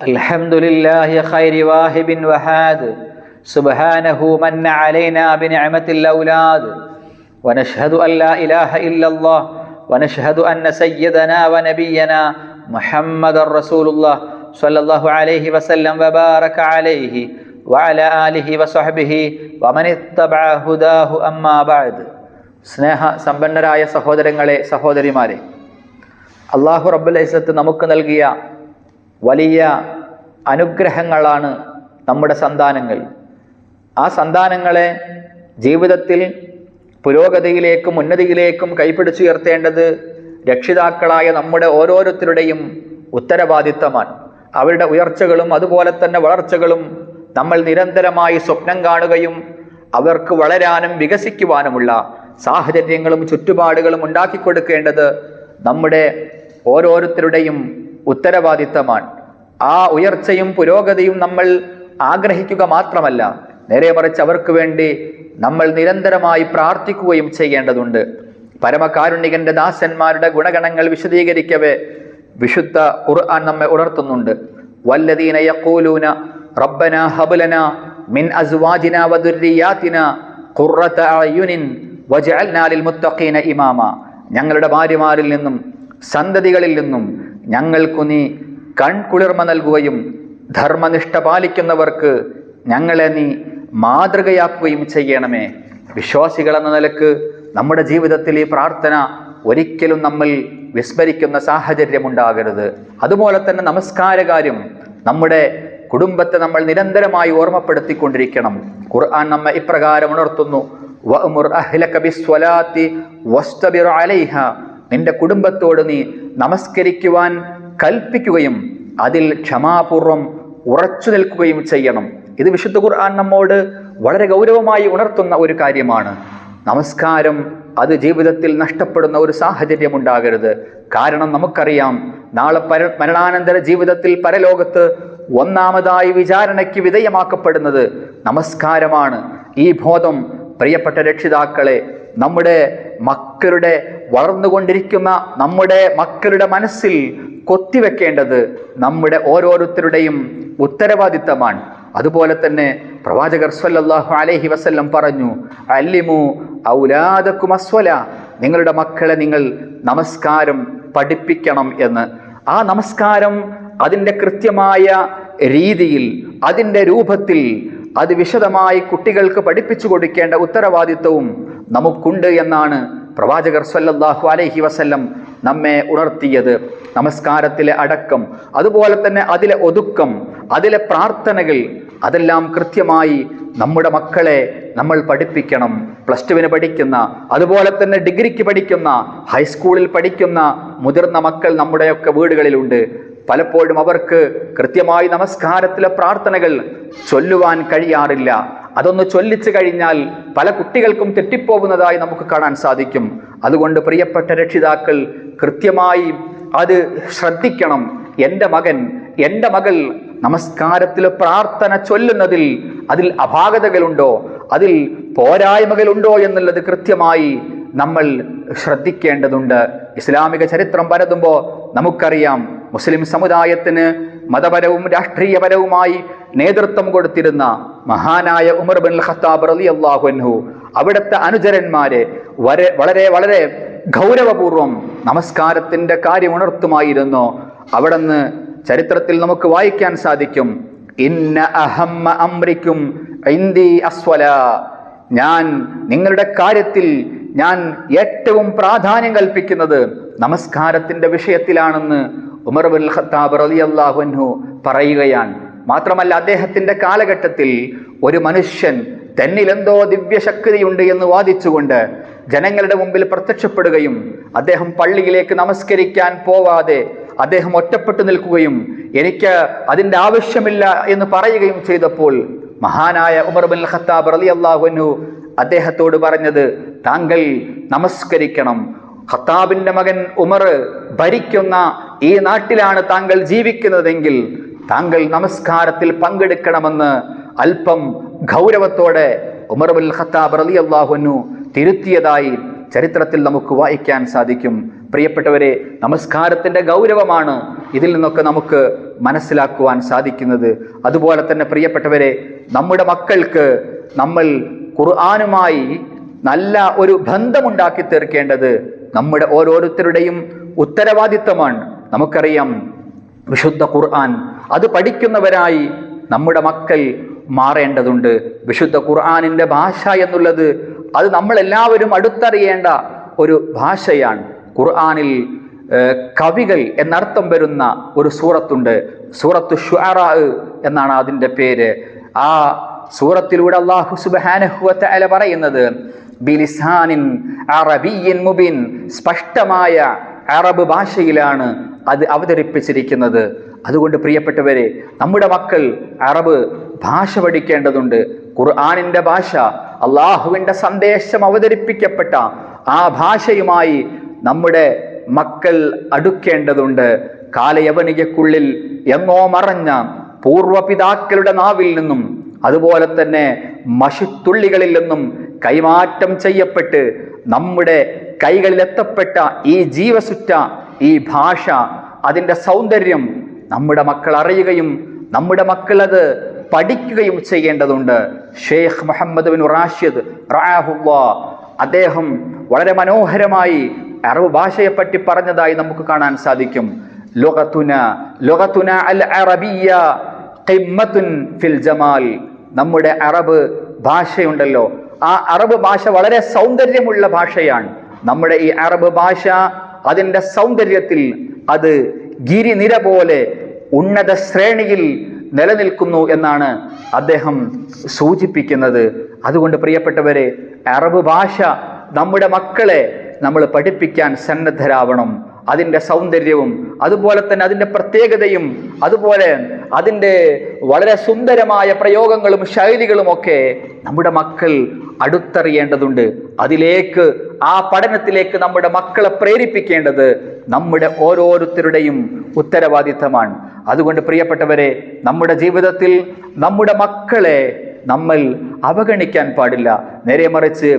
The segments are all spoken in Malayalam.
الحمد لله خير واهب وحاد سبحانه من علينا بنعمة الأولاد ونشهد أن لا إله إلا الله ونشهد أن سيدنا ونبينا محمد رسول الله صلى الله عليه وسلم وبارك عليه وعلى آله وصحبه ومن اتبع هداه أما بعد സ്നേഹ സമ്പന്നരായ സഹോദരങ്ങളെ സഹോദരിമാരെ അള്ളാഹു റബ്ബുൽ ഇസത്ത് നമുക്ക് നൽകിയ വലിയ അനുഗ്രഹങ്ങളാണ് നമ്മുടെ സന്താനങ്ങൾ. ആ സന്താനങ്ങളെ ജീവിതത്തിൽ പുരോഗതിയിലേക്കും ഉന്നതിയിലേക്കും കൈപിടിച്ചുയർത്തേണ്ടത് രക്ഷിതാക്കളായ നമ്മുടെ ഓരോരുത്തരുടെയും ഉത്തരവാദിത്തമാണ്. അവരുടെ ഉയർച്ചകളും അതുപോലെ തന്നെ വളർച്ചകളും നമ്മൾ നിരന്തരമായി സ്വപ്നം കാണുകയും അവർക്ക് വളരാനും വികസിക്കുവാനുമുള്ള സാഹചര്യങ്ങളും ചുറ്റുപാടുകളും ഉണ്ടാക്കി കൊടുക്കേണ്ടത് നമ്മുടെ ഓരോരുത്തരുടെയും ഉത്തരവാദിത്തമാണ്. ആ ഉയർച്ചയും പുരോഗതിയും നമ്മൾ ആഗ്രഹിക്കുക മാത്രമല്ല നേരെ മറിച്ച് അവർക്ക് വേണ്ടി നമ്മൾ നിരന്തരമായി പ്രാർത്ഥിക്കുകയും ചെയ്യേണ്ടതുണ്ട്. പരമകാരുണികന്റെ ദാസന്മാരുടെ ഗുണഗണങ്ങൾ വിശദീകരിക്കവേ വിശുദ്ധ ഖുർആൻ നമ്മെ ഉണർത്തുന്നുണ്ട്. വല്ലദീന യഖൂലൂന റബ്ബന ഹബ്ലന മിൻ അസ്വാജിന വദുർരിയാതിന ഖുർറത അയുനിൻ വജഅൽനാ ലിൽ മുത്തഖീന ഇമാമ. ഞങ്ങളുടെ ഭാര്യമാരിൽ നിന്നും സന്തതികളിൽ നിന്നും ഞങ്ങൾക്കു നീ കൺകുളിർമ നൽകുകയും ധർമ്മനിഷ്ഠ പാലിക്കുന്നവർക്ക് ഞങ്ങളെ നീ മാതൃകയാക്കുകയും ചെയ്യണമേ. വിശ്വാസികൾ എന്ന നിലയ്ക്ക് നമ്മുടെ ജീവിതത്തിൽ ഈ പ്രാർത്ഥന ഒരിക്കലും നമ്മൾ വിസ്മരിക്കുന്ന സാഹചര്യമുണ്ടാകരുത്. അതുപോലെ തന്നെ നമസ്കാരകാര്യം നമ്മുടെ കുടുംബത്തെ നമ്മൾ നിരന്തരമായി ഓർമ്മപ്പെടുത്തിക്കൊണ്ടിരിക്കണം. ഖുർആൻ നമ്മെ ഇപ്രകാരം ഉണർത്തുന്നു. വഅ്മുർ അഹ്ലക ബിസ്വലാത്തി വസ്തബിർ അലൈഹ. നിന്റെ കുടുംബത്തോട് നീ നമസ്കരിക്കുവാൻ കൽപ്പിക്കുകയും അതിൽ ക്ഷമാപൂർവം ഉറച്ചു നിൽക്കുകയും ചെയ്യണം. ഇത് വിശുദ്ധ ഖുർആൻ നമ്മോട് വളരെ ഗൗരവമായി ഉണർത്തുന്ന ഒരു കാര്യമാണ്. നമസ്കാരം അത് ജീവിതത്തിൽ നഷ്ടപ്പെടുന്ന ഒരു സാഹചര്യം ഉണ്ടാകരുത്. കാരണം നമുക്കറിയാം നാളെ പര മരണാനന്തര ജീവിതത്തിൽ പരലോകത്ത് ഒന്നാമതായി വിചാരണയ്ക്ക് വിധേയമാക്കപ്പെടുന്നത് നമസ്കാരമാണ്. ഈ ബോധം പ്രിയപ്പെട്ട രക്ഷിതാക്കളെ നമ്മുടെ മക്കളുടെ വളർന്നുകൊണ്ടിരിക്കുന്ന നമ്മുടെ മക്കളുടെ മനസ്സിൽ കൊത്തിവെക്കേണ്ടത് നമ്മുടെ ഓരോരുത്തരുടെയും ഉത്തരവാദിത്തമാണ്. അതുപോലെ തന്നെ പ്രവാചകർ സ്വല്ലല്ലാഹു അലൈഹി വസല്ലം പറഞ്ഞു അല്ലിമു ഔലാദക്കും അസ്വല. നിങ്ങളുടെ മക്കളെ നിങ്ങൾ നമസ്കാരം പഠിപ്പിക്കണം എന്ന്. ആ നമസ്കാരം അതിന്റെ കൃത്യമായ രീതിയിൽ അതിന്റെ രൂപത്തിൽ അത് വിശദമായി കുട്ടികൾക്ക് പഠിപ്പിച്ചു കൊടുക്കേണ്ട ഉത്തരവാദിത്വവും നമുക്കുണ്ട് എന്നാണ് പ്രവാചകർ സല്ലല്ലാഹു അലൈഹി വസല്ലം നമ്മെ ഉണർത്തിയത്. നമസ്കാരത്തിലെ അടക്കം അതുപോലെ തന്നെ അതിലെ ഒതുക്കം അതിലെ പ്രാർത്ഥനകൾ അതെല്ലാം കൃത്യമായി നമ്മുടെ മക്കളെ നമ്മൾ പഠിപ്പിക്കണം. പ്ലസ് ടുവിന് പഠിക്കുന്ന അതുപോലെ തന്നെ ഡിഗ്രിക്ക് പഠിക്കുന്ന ഹൈസ്കൂളിൽ പഠിക്കുന്ന മുതിർന്ന മക്കൾ നമ്മുടെയൊക്കെ വീടുകളിലുണ്ട്. പലപ്പോഴും അവർക്ക് കൃത്യമായി നമസ്കാരത്തിലെ പ്രാർത്ഥനകൾ ചൊല്ലുവാൻ കഴിയാറില്ല. അതൊന്ന് ചൊല്ലിച്ചു കഴിഞ്ഞാൽ പല കുട്ടികൾക്കും തെറ്റിപ്പോകുന്നതായി നമുക്ക് കാണാൻ സാധിക്കും. അതുകൊണ്ട് പ്രിയപ്പെട്ട രക്ഷിതാക്കൾ കൃത്യമായി അത് ശ്രദ്ധിക്കണം. എന്റെ മകൻ എന്റെ മകൾ നമസ്കാരത്തിൽ പ്രാർത്ഥന ചൊല്ലുന്നതിൽ അതിൽ അപാകതകളുണ്ടോ? അതിൽ പോരായ്മകളുണ്ടോ എന്നുള്ളത് കൃത്യമായി നമ്മൾ ശ്രദ്ധിക്കേണ്ടതുണ്ട്. ഇസ്ലാമിക ചരിത്രം പരതുമ്പോൾ നമുക്കറിയാം മുസ്ലിം സമുദായത്തിന് മതപരവും രാഷ്ട്രീയപരവുമായി നേതൃത്വം കൊടുത്തിരുന്ന മഹാനായ ഉമർ ബിൻ ഖത്താബ് റലി അള്ളാഹുൻഹു അവിടുത്തെ അനുചരന്മാരെ വരെ വളരെ വളരെ ഗൗരവപൂർവം നമസ്കാരത്തിന്റെ കാര്യം ഉണർത്തുമായിരുന്നു. അവിടുന്ന് ചരിത്രത്തിൽ നമുക്ക് വായിക്കാൻ സാധിക്കും. ഇന്ന അഹമ്മ അമ്രിക്കും ഞാൻ നിങ്ങളുടെ കാര്യത്തിൽ ഞാൻ ഏറ്റവും പ്രാധാന്യം കൽപ്പിക്കുന്നത് നമസ്കാരത്തിന്റെ വിഷയത്തിലാണെന്ന് ഉമർ ബുൽ ഖത്താബ് റളിയല്ലാഹു അൻഹു പറയുകയാണ്. മാത്രമല്ല അദ്ദേഹത്തിന്റെ കാലഘട്ടത്തിൽ ഒരു മനുഷ്യൻ തന്നിലെന്തോ ദിവ്യശക്തിയുണ്ട് എന്ന് വാദിച്ചുകൊണ്ട് ജനങ്ങളുടെ മുമ്പിൽ പ്രത്യക്ഷപ്പെടുകയും അദ്ദേഹം പള്ളിയിലേക്ക് നമസ്കരിക്കാൻ പോവാതെ അദ്ദേഹം ഒറ്റപ്പെട്ടു നിൽക്കുകയും എനിക്ക് അതിന്റെ ആവശ്യമില്ല എന്ന് പറയുകയും ചെയ്തപ്പോൾ മഹാനായ ഉമർ ബിൻ ഖത്താബ് റളിയല്ലാഹു അള്ളാഹുനു അദ്ദേഹത്തോട് പറഞ്ഞത് താങ്കൾ നമസ്കരിക്കണം. ഖത്താബിന്റെ മകൻ ഉമർ ഭരിക്കുന്ന ഈ നാട്ടിലാണ് താങ്കൾ ജീവിക്കുന്നതെങ്കിൽ താങ്കൾ നമസ്കാരത്തിൽ പങ്കെടുക്കണമെന്ന് അല്പം ഗൗരവത്തോടെ ഉമർ ബിൻ ഖത്താബ് റളിയല്ലാഹു അൻഹു തിരുത്തിയതായി ചരിത്രത്തിൽ നമുക്ക് വായിക്കാൻ സാധിക്കും. പ്രിയപ്പെട്ടവരെ നമസ്കാരത്തിന്റെ ഗൗരവമാണ് ഇതിൽ നിന്നൊക്കെ നമുക്ക് മനസ്സിലാക്കുവാൻ സാധിക്കുന്നത്. അതുപോലെ തന്നെ പ്രിയപ്പെട്ടവരെ നമ്മുടെ മക്കൾക്ക് നമ്മൾ ഖുർആാനുമായി നല്ല ഒരു ബന്ധമുണ്ടാക്കി തീർക്കേണ്ടത് നമ്മുടെ ഓരോരുത്തരുടെയും ഉത്തരവാദിത്തമാണ്. നമുക്കറിയാം വിശുദ്ധ ഖുർആൻ അത് പഠിക്കുന്നവരായി നമ്മുടെ മക്കൾ മാറേണ്ടതുണ്ട്. വിശുദ്ധ ഖുർആാനിന്റെ ഭാഷ എന്നുള്ളത് അത് നമ്മളെല്ലാവരും അടുത്തറിയേണ്ട ഒരു ഭാഷയാണ്. ഖുർആാനിൽ കവികൾ എന്നർത്ഥം വരുന്ന ഒരു സൂറത്തുണ്ട്. സൂറത്ത് ഷുഅറാ എന്നാണ് അതിന്റെ പേര്. ആ സൂറത്തിലൂടെ അള്ളാഹു സുബ്ഹാനഹു അല പറയുന്നത് ബിലിസാനിൻ അറബിയൻ മുബിൻ സ്പഷ്ടമായ അറബ് ഭാഷയിലാണ് അത് അവതരിപ്പിച്ചിരിക്കുന്നത്. അതുകൊണ്ട് പ്രിയപ്പെട്ടവരെ നമ്മുടെ മക്കൾ അറബ് ഭാഷ പഠിക്കേണ്ടതുണ്ട്. ഖുർആാനിന്റെ ഭാഷ അള്ളാഹുവിന്റെ സന്ദേശം അവതരിപ്പിക്കപ്പെട്ട ആ ഭാഷയുമായി നമ്മുടെ മക്കൾ അടുക്കേണ്ടതുണ്ട്. കാലയവനികക്കുള്ളിൽ എങ്ങോ മറഞ്ഞ പൂർവപിതാക്കളുടെ നാവിൽ നിന്നും അതുപോലെ തന്നെ മഷിത്തുള്ളികളിൽ നിന്നും കൈമാറ്റം ചെയ്യപ്പെട്ട് നമ്മുടെ കൈകളിലെത്തപ്പെട്ട ഈ ജീവസുറ്റ ഈ ഭാഷ അതിന്റെ സൗന്ദര്യം നമ്മുടെ മക്കൾ അറിയുകയും നമ്മുടെ മക്കൾ അത് പഠിക്കുകയും ചെയ്യേണ്ടതുണ്ട്. ഷെയ്ഖ് മുഹമ്മദ് ബിൻ റാഷിദ് അദ്ദേഹം വളരെ മനോഹരമായി അറബ് ഭാഷയെപ്പറ്റി പറഞ്ഞതായി നമുക്ക് കാണാൻ സാധിക്കും. ലൊഗത്തുന ലൊഗത്തുന അൽ അറബിയ ഖിമ്മത്തുൻ ഫിൽ ജമാൽ. നമ്മുടെ അറബ് ഭാഷയുണ്ടല്ലോ. ആ അറബ് ഭാഷ വളരെ സൗന്ദര്യമുള്ള ഭാഷയാണ്. നമ്മുടെ ഈ അറബ് ഭാഷ അതിന്റെ സൗന്ദര്യത്തിൽ അത് ഗിരിനിര പോലെ ഉന്നത ശ്രേണിയിൽ നിലനിൽക്കുന്നു എന്നാണ് അദ്ദേഹം സൂചിപ്പിക്കുന്നത്. അതുകൊണ്ട് പ്രിയപ്പെട്ടവരെ അറബ് ഭാഷ നമ്മുടെ മക്കളെ നമ്മൾ പഠിപ്പിക്കാൻ സന്നദ്ധരാവണം. അതിന്റെ സൗന്ദര്യവും അതുപോലെ തന്നെ അതിന്റെ പ്രത്യേകതയും അതുപോലെ അതിന്റെ വളരെ സുന്ദരമായ പ്രയോഗങ്ങളും ശൈലികളും ഒക്കെ നമ്മുടെ മക്കൾ അടുത്തറിയേണ്ടതുണ്ട്. അതിലേക്ക് ആ പഠനത്തിലേക്ക് നമ്മുടെ മക്കളെ പ്രേരിപ്പിക്കേണ്ടത് നമ്മുടെ ഓരോരുത്തരുടെയും ഉത്തരവാദിത്തമാണ്. അതുകൊണ്ട് പ്രിയപ്പെട്ടവരെ നമ്മുടെ ജീവിതത്തിൽ നമ്മുടെ മക്കളെ നമ്മൾ അവഗണിക്കാൻ പാടില്ല. നേരെ മറിച്ച്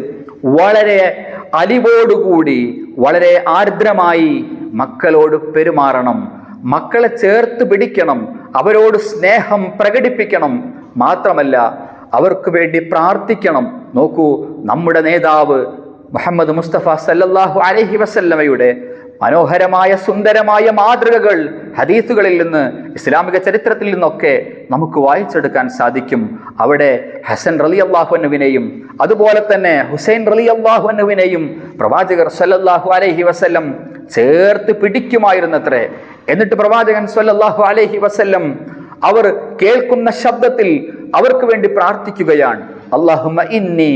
വളരെ അലിവോടുകൂടി വളരെ ആർദ്രമായി മക്കളോട് പെരുമാറണം. മക്കളെ ചേർത്ത് പിടിക്കണം. അവരോട് സ്നേഹം പ്രകടിപ്പിക്കണം. മാത്രമല്ല അവർക്ക് വേണ്ടി പ്രാർത്ഥിക്കണം. നോക്കൂ നമ്മുടെ നേതാവ് മുഹമ്മദ് മുസ്തഫ സല്ലല്ലാഹു അലഹി വസല്ലമയുടെ മനോഹരമായ സുന്ദരമായ മാതൃകകൾ ഹദീസുകളിൽ നിന്ന് ഇസ്ലാമിക ചരിത്രത്തിൽ നിന്നൊക്കെ നമുക്ക് വായിച്ചെടുക്കാൻ സാധിക്കും. അവിടെ ഹസൻ റലി അള്ളാഹുനുവിനെയും അതുപോലെ തന്നെ ഹുസൈൻ റലി അള്ളാഹുനുവിനെയും പ്രവാചകർ സല്ലല്ലാഹു അലൈഹി വസല്ലം ചേർത്ത് പിടിക്കുമായിരുന്നത്രേ. എന്നിട്ട് പ്രവാചകൻ സല്ലല്ലാഹു അലൈഹി വസല്ലം അവർ കേൾക്കുന്ന ശബ്ദത്തിൽ അവർക്ക് വേണ്ടി പ്രാർത്ഥിക്കുകയാണ്. അള്ളാഹുമ ഇന്നി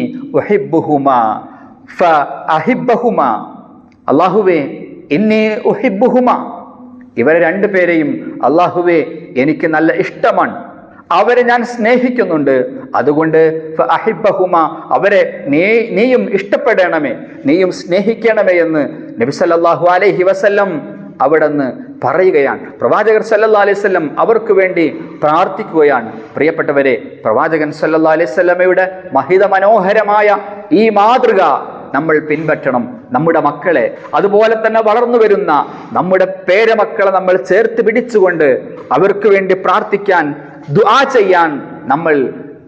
അള്ളാഹുവേ ഇന്നി ഉഹിബ്ബുഹുമ. ഇവരെ രണ്ടുപേരെയും അള്ളാഹുവെ എനിക്ക് നല്ല ഇഷ്ടമാണ്. അവരെ ഞാൻ സ്നേഹിക്കുന്നുണ്ട്. അതുകൊണ്ട് അഹിബഹുമ അവരെ നീ നീയും ഇഷ്ടപ്പെടണമേ നീയും സ്നേഹിക്കണമേ എന്ന് നബി സല്ലല്ലാഹു അലൈഹി വസല്ലം അവിടുന്ന് പറയുകയാണ്. പ്രവാചകർ സല്ലല്ലാ അലൈഹി വസല്ലം അവർക്ക് വേണ്ടി പ്രാർത്ഥിക്കുകയാണ്. പ്രിയപ്പെട്ടവരെ പ്രവാചകൻ സല്ലല്ലാ അലൈഹി വസല്ലമയുടെ മഹിത മനോഹരമായ ഈ മാതൃക നമ്മൾ പിൻപറ്റണം നമ്മുടെ മക്കളെ. അതുപോലെ തന്നെ വളർന്നു വരുന്ന നമ്മുടെ പേരമക്കളെ നമ്മൾ ചേർത്ത് പിടിച്ചുകൊണ്ട് അവർക്ക് വേണ്ടി പ്രാർത്ഥിക്കാൻ ദുആ ചെയ്യാൻ നമ്മൾ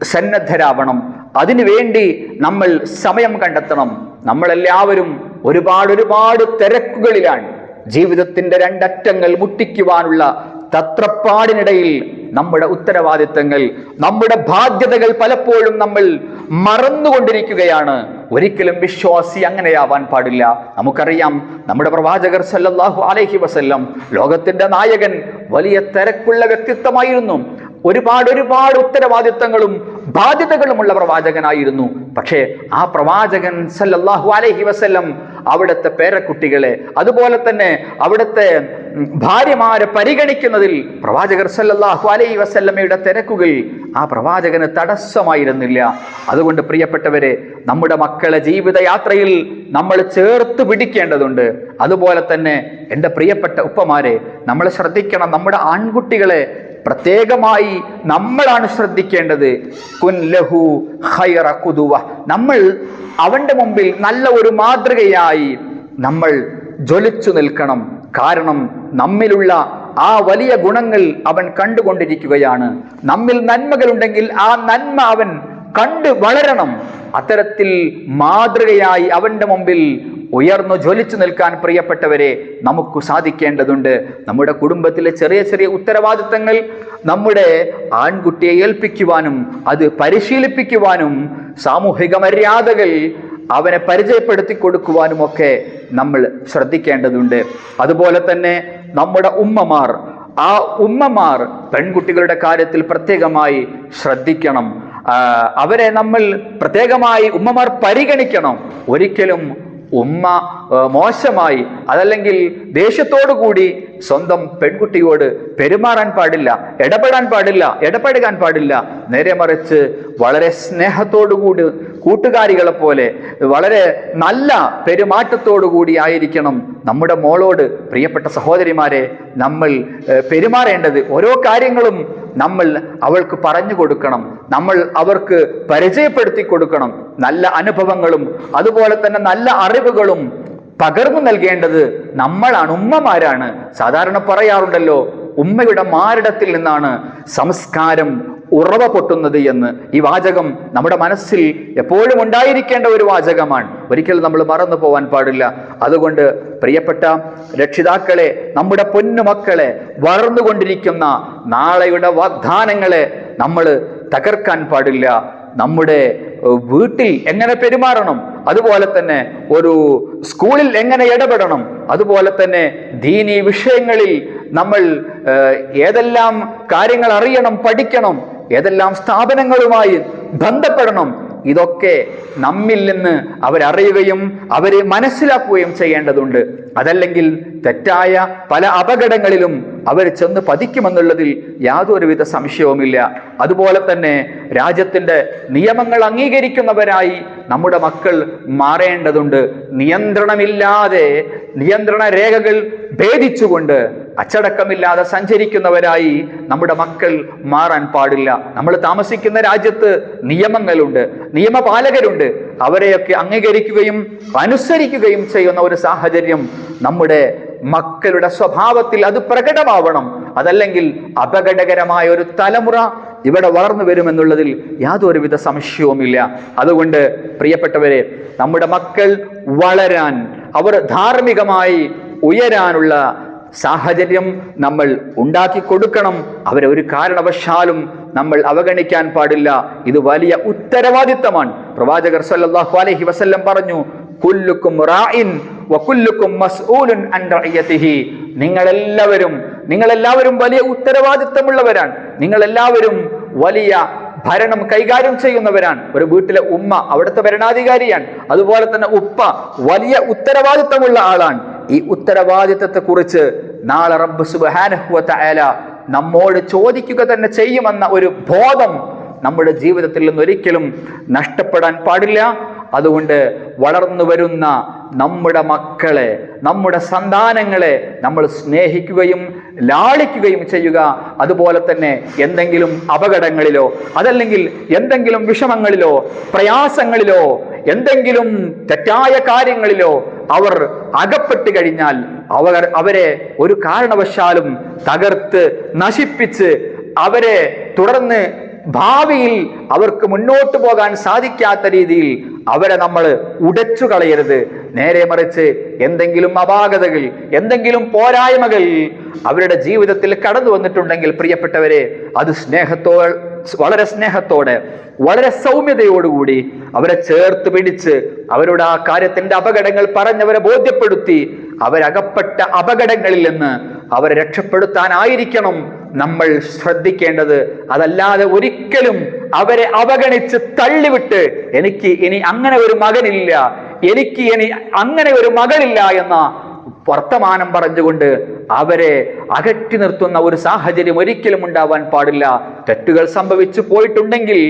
സന്നദ്ധരാവണം. അതിനുവേണ്ടി നമ്മൾ സമയം കണ്ടെത്തണം. നമ്മളെല്ലാവരും ഒരുപാട് ഒരുപാട് തിരക്കുകളിലാണ്. ജീവിതത്തിന്റെ രണ്ടറ്റങ്ങൾ മുട്ടിക്കുവാനുള്ള തത്രപ്പാടിനിടയിൽ നമ്മുടെ ഉത്തരവാദിത്തങ്ങൾ നമ്മുടെ ബാധ്യതകൾ പലപ്പോഴും നമ്മൾ മറന്നുകൊണ്ടിരിക്കുകയാണ്. ഒരിക്കലും വിശ്വാസി അങ്ങനെയാവാൻ പാടില്ല. നമുക്കറിയാം നമ്മുടെ പ്രവാചകർ സല്ലല്ലാഹു അലൈഹി വസല്ലം ലോകത്തിന്റെ നായകൻ വലിയ തിരക്കുള്ള വ്യക്തിത്വമായിരുന്നു. ഒരുപാട് ഒരുപാട് ഉത്തരവാദിത്തങ്ങളും ബാധ്യതകളുമുള്ള പ്രവാചകനായിരുന്നു. പക്ഷേ ആ പ്രവാചകൻ സല്ലല്ലാഹു അലൈഹി വസല്ലം അവിടുത്തെ പേരക്കുട്ടികളെ അതുപോലെ തന്നെ അവിടുത്തെ ഭാര്യമാരെ പരിഗണിക്കുന്നതിൽ പ്രവാചകർ സല്ലാഹു അലൈ വസല്ലമ്മയുടെ തിരക്കുകൾ ആ പ്രവാചകന് തടസ്സമായിരുന്നില്ല. അതുകൊണ്ട് പ്രിയപ്പെട്ടവരെ നമ്മുടെ മക്കളെ ജീവിതയാത്രയിൽ നമ്മൾ ചേർത്ത് പിടിക്കേണ്ടതുണ്ട്. അതുപോലെ തന്നെ എന്റെ പ്രിയപ്പെട്ട ഉപ്പമാരെ നമ്മൾ ശ്രദ്ധിക്കണം നമ്മുടെ ആൺകുട്ടികളെ പ്രത്യേകമായി നമ്മളാണ് ശ്രദ്ധിക്കേണ്ടത്. കുൻ ലഹു ഖൈറ ഖുദുവ നമ്മൾ അവന്റെ മുമ്പിൽ നല്ല ഒരു മാതൃകയായി നമ്മൾ ജ്വലിച്ചു നിൽക്കണം. കാരണം നമ്മിലുള്ള ആ വലിയ ഗുണങ്ങൾ അവൻ കണ്ടുകൊണ്ടിരിക്കുകയാണ്. നമ്മിൽ നന്മകളുണ്ടെങ്കിൽ ആ നന്മ അവൻ കണ്ടു വളരണം. അത്തരത്തിൽ മാതൃകയായി അവന്റെ മുമ്പിൽ ഉയർന്നു ജ്വലിച്ചു നിൽക്കാൻ പ്രിയപ്പെട്ടവരെ നമുക്ക് സാധിക്കേണ്ടതുണ്ട് നമ്മുടെ കുടുംബത്തിലെ ചെറിയ ചെറിയ ഉത്തരവാദിത്തങ്ങൾ നമ്മുടെ ആൺകുട്ടിയെ ഏൽപ്പിക്കുവാനും അത് പരിശീലിപ്പിക്കുവാനും സാമൂഹിക മര്യാദകൾ അവനെ പരിചയപ്പെടുത്തി കൊടുക്കുവാനുമൊക്കെ നമ്മൾ ശ്രദ്ധിക്കേണ്ടതുണ്ട്. അതുപോലെ തന്നെ നമ്മുടെ ഉമ്മമാർ ആ ഉമ്മമാർ പെൺകുട്ടികളുടെ കാര്യത്തിൽ പ്രത്യേകമായി ശ്രദ്ധിക്കണം. അവരെ നമ്മൾ പ്രത്യേകമായി ഉമ്മമാർ പരിഗണിക്കണം. ഒരിക്കലും ഉമ്മ മോശമായി അതല്ലെങ്കിൽ ദേഷ്യത്തോടു കൂടി സ്വന്തം പെൺകുട്ടിയോട് പെരുമാറാൻ പാടില്ല ഇടപെടാൻ പാടില്ല ഇടപെടുകാൻ പാടില്ല. നേരെ മറിച്ച് വളരെ സ്നേഹത്തോടുകൂടി കൂട്ടുകാരികളെ പോലെ വളരെ നല്ല പെരുമാറ്റത്തോടു കൂടി ആയിരിക്കണം നമ്മുടെ മോളോട് പ്രിയപ്പെട്ട സഹോദരിമാരെ നമ്മൾ പെരുമാറേണ്ടത്. ഓരോ കാര്യങ്ങളും നമ്മൾ അവൾക്ക് പറഞ്ഞു കൊടുക്കണം. നമ്മൾ അവർക്ക് പരിചയപ്പെടുത്തി കൊടുക്കണം. നല്ല അനുഭവങ്ങളും അതുപോലെ തന്നെ നല്ല അറിവുകളും പകർന്നു നൽകേണ്ടത് നമ്മളാണ് ഉമ്മമാരാണ്. സാധാരണ പറയാറുണ്ടല്ലോ ഉമ്മയുടെ മാരടത്തിൽ നിന്നാണ് സംസ്കാരം ഉറവ പൊട്ടുന്നത് എന്ന് ഈ വാചകം നമ്മുടെ മനസ്സിൽ എപ്പോഴും ഉണ്ടായിരിക്കേണ്ട ഒരു വാചകമാണ്. ഒരിക്കലും നമ്മൾ മറന്നു പോവാൻ പാടില്ല. അതുകൊണ്ട് പ്രിയപ്പെട്ട രക്ഷിതാക്കളെ നമ്മുടെ പൊന്നുമക്കളെ വളർന്നുകൊണ്ടിരിക്കുന്ന നാളെയുടെ വാഗ്ദാനങ്ങളെ നമ്മൾ തകർക്കാൻ പാടില്ല. നമ്മുടെ വീട്ടിൽ എങ്ങനെ പെരുമാറണം? അതുപോലെ തന്നെ ഒരു സ്കൂളിൽ എങ്ങനെ ഇടപെടണം? അതുപോലെ തന്നെ ദീനീ വിഷയങ്ങളിൽ നമ്മൾ ഏതെല്ലാം കാര്യങ്ങൾ അറിയണം പഠിക്കണം? ഏതെല്ലാം സ്ഥാപനങ്ങളുമായി ബന്ധപ്പെടണം ഇതൊക്കെ നമ്മിൽ നിന്ന് അവരറിയുകയും അവരെ മനസ്സിലാക്കുകയും ചെയ്യേണ്ടതുണ്ട്. അതല്ലെങ്കിൽ തെറ്റായ പല അപകടങ്ങളിലും അവർ ചെന്ന് പതിക്കുമെന്നുള്ളതിൽ യാതൊരുവിധ സംശയവുമില്ല. അതുപോലെ തന്നെ രാജ്യത്തിന്റെ നിയമങ്ങൾ അംഗീകരിക്കുന്നവരായി നമ്മുടെ മക്കൾ മാറേണ്ടതുണ്ട്. നിയന്ത്രണമില്ലാതെ നിയന്ത്രണ രേഖകൾ ഭേദിച്ചുകൊണ്ട് അച്ചടക്കമില്ലാതെ സഞ്ചരിക്കുന്നവരായി നമ്മുടെ മക്കൾ മാറാൻ പാടില്ല. നമ്മൾ താമസിക്കുന്ന രാജ്യത്ത് നിയമങ്ങളുണ്ട് നിയമപാലകരുണ്ട്. അവരെയൊക്കെ അംഗീകരിക്കുകയും അനുസരിക്കുകയും ചെയ്യുന്ന ഒരു സാഹചര്യം നമ്മുടെ മക്കളുടെ സ്വഭാവത്തിൽ അത് പ്രകടമാവണം. അതല്ലെങ്കിൽ അപകടകരമായ ഒരു തലമുറ ഇവിടെ വളർന്നു വരുമെന്നുള്ളതിൽ യാതൊരുവിധ സംശയവുമില്ല. അതുകൊണ്ട് പ്രിയപ്പെട്ടവരെ നമ്മുടെ മക്കൾ വളരാൻ അവർ ധാർമ്മികമായി ഉയരാനുള്ള സാഹചര്യം നമ്മൾ ഉണ്ടാക്കി കൊടുക്കണം. അവരെ ഒരു കാരണവശാലും നമ്മൾ അവഗണിക്കാൻ പാടില്ല. ഇത് വലിയ ഉത്തരവാദിത്തമാണ്. പ്രവാചകർ സല്ലാഹു അലഹി വസല്ലം പറഞ്ഞു കുല്ലുക്കും റായിൻ അൻ റഅയതിഹി നിങ്ങളെല്ലാവരും നിങ്ങളെല്ലാവരും വലിയ ഉത്തരവാദിത്തമുള്ളവരാണ്. നിങ്ങളെല്ലാവരും വലിയ ഭരണം കൈകാര്യം ചെയ്യുന്നവരാണ്. ഒരു വീട്ടിലെ ഉമ്മ അവിടുത്തെ ഭരണാധികാരിയാണ്. അതുപോലെ തന്നെ ഉപ്പ വലിയ ഉത്തരവാദിത്തമുള്ള ആളാണ്. ഈ ഉത്തരവാദിത്തത്തെ കുറിച്ച് നാളെ റബ്ബ് സുബ്ഹാനഹു വതആല നമ്മോട് ചോദിക്കുക തന്നെ ചെയ്യുമെന്ന ഒരു ബോധം നമ്മുടെ ജീവിതത്തിൽ നിന്ന് ഒരിക്കലും നഷ്ടപ്പെടാൻ പാടില്ല. അതുകൊണ്ട് വളർന്നു വരുന്ന നമ്മുടെ മക്കളെ നമ്മുടെ സന്താനങ്ങളെ നമ്മൾ സ്നേഹിക്കുകയും ലാളിക്കുകയും ചെയ്യുക. അതുപോലെ തന്നെ എന്തെങ്കിലും അപകടങ്ങളിലോ അതല്ലെങ്കിൽ എന്തെങ്കിലും വിഷമങ്ങളിലോ പ്രയാസങ്ങളിലോ എന്തെങ്കിലും തെറ്റായ കാര്യങ്ങളിലോ അവർ അകപ്പെട്ട് കഴിഞ്ഞാൽ അവർ അവരെ ഒരു കാരണവശാലും തകർത്ത് നശിപ്പിച്ച് അവരെ തുടർന്ന് ഭാവിയിൽ അവർക്ക് മുന്നോട്ട് പോകാൻ സാധിക്കാത്ത രീതിയിൽ അവരെ നമ്മൾ ഉടച്ചു കളയരുത്. നേരെ മറിച്ച് എന്തെങ്കിലും അപാകതകൾ എന്തെങ്കിലും പോരായ്മകൾ അവരുടെ ജീവിതത്തിൽ കടന്നു വന്നിട്ടുണ്ടെങ്കിൽ പ്രിയപ്പെട്ടവരെ അത് സ്നേഹത്തോ വളരെ സ്നേഹത്തോടെ വളരെ സൗമ്യതയോടുകൂടി അവരെ ചേർത്ത് പിടിച്ച് അവരുടെ ആ കാര്യത്തിന്റെ അപകടങ്ങൾ പറഞ്ഞവരെ ബോധ്യപ്പെടുത്തി അവരകപ്പെട്ട അപകടങ്ങളിൽ നിന്ന് അവരെ രക്ഷപ്പെടുത്താനായിരിക്കണം നമ്മൾ ശ്രദ്ധിക്കേണ്ടത് അതല്ലാതെ ഒരിക്കലും അവരെ അവഗണിച്ച് തള്ളിവിട്ട് എനിക്ക് ഇനി അങ്ങനെ ഒരു മകനില്ല എനിക്ക് ഇനി അങ്ങനെ ഒരു മകളില്ല എന്ന വർത്തമാനം പറഞ്ഞുകൊണ്ട് അവരെ അകറ്റി നിർത്തുന്ന ഒരു സാഹചര്യം ഒരിക്കലും ഉണ്ടാവാൻ പാടില്ല. തെറ്റുകൾ സംഭവിച്ചു പോയിട്ടുണ്ടെങ്കിൽ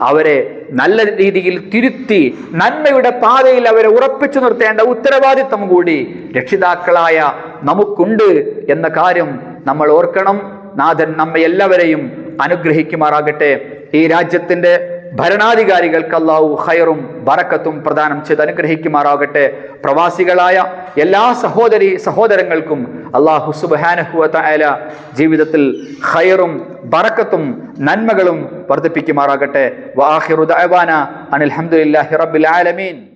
അവരെ നല്ല രീതിയിൽ തിരുത്തി നന്മയുടെ പാതയിൽ അവരെ ഉറപ്പിച്ചു നിർത്തേണ്ട ഉത്തരവാദിത്വം കൂടി രക്ഷിതാക്കളായ നമുക്കുണ്ട് എന്ന കാര്യം നമ്മൾ ഓർക്കണം. നാഥൻ നമ്മെ എല്ലാവരെയും അനുഗ്രഹിക്കുമാറാകട്ടെ. ഈ രാജ്യത്തിന്റെ ഭരണാധികാരികൾക്ക് അള്ളാഹു ഹൈറും ബറക്കത്തും പ്രദാനം ചെയ്ത് അനുഗ്രഹിക്കുമാറാകട്ടെ. പ്രവാസികളായ എല്ലാ സഹോദരി സഹോദരങ്ങൾക്കും അള്ളാഹു സുബാനഹുല ജീവിതത്തിൽ ഹൈറും ബറക്കത്തും നന്മകളും വർദ്ധിപ്പിക്കുമാറാകട്ടെ. വാഹിറുദാന അനിൽ അഹമ്മദില്ലാഹി റബ്ബിൽ ആലമീൻ.